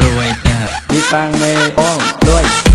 รวยแต่มีตังไม่ป้องด้วย